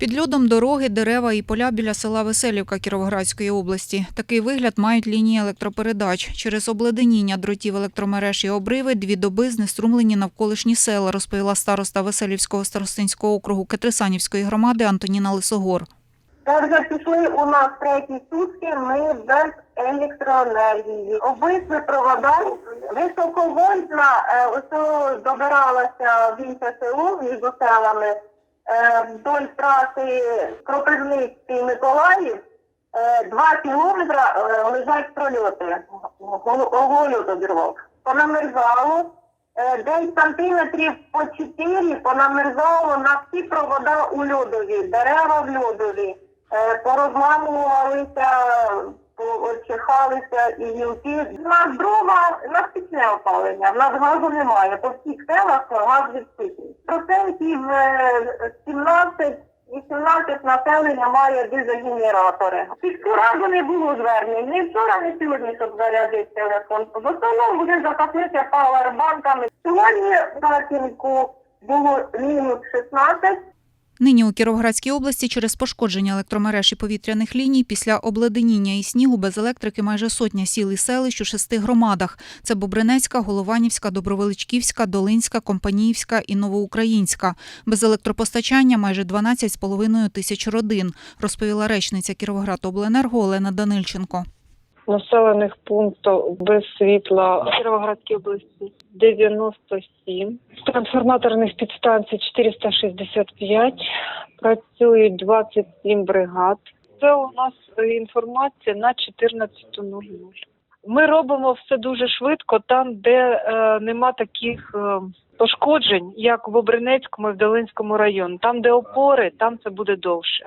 Під льодом дороги, дерева і поля біля села Веселівка Кіровоградської області. Такий вигляд мають лінії електропередач. Через обледеніння дротів електромереж і обриви дві доби знеструмлені навколишні села, розповіла староста Веселівського старостинського округу Кетрисанівської громади Антоніна Лисогор. Це вже пішли у нас треті сутки, ми без електроенергії. Обидві провода високовольтна е, добиралася в інше село між селами е, вдоль траси Кропивницький Миколаїв. Е, Два кілометри е, лежать прольоти. Оголю обірвав. Понамерзало. Е, Десь сантиметрів по 4 понамерзало на всі провода у льодові, дерева в льодові. Порозламувалися, почихалися і гілки. У нас дрова, у нас пічне опалення, в нас газу немає. По всіх селах газ відсутній. Процентів е, 17 18 населення має дизель-генератори. Під не було звернень. Ні вчора, ні сьогодні, щоб зарядити телефон. В основному вже запаслися павербанками. Сьогодні в Харківську було мінус 16, Нині у Кіровоградській області через пошкодження електромереж і повітряних ліній після обледеніння і снігу без електрики майже сотня сіл і селищ у шести громадах. Це Бобринецька, Голованівська, Добровеличківська, Долинська, Компаніївська і Новоукраїнська. Без електропостачання майже 12,5 тисяч родин, розповіла речниця Кіровоградобленерго Олена Данильченко. населених пунктів без світла в Кіровоградській області 97. Трансформаторних підстанцій 465. Працюють 27 бригад. Це у нас інформація на 14.00. Ми робимо все дуже швидко там, де е, нема таких е, пошкоджень, як в Обринецькому і в Долинському районі. Там, де опори, там це буде довше.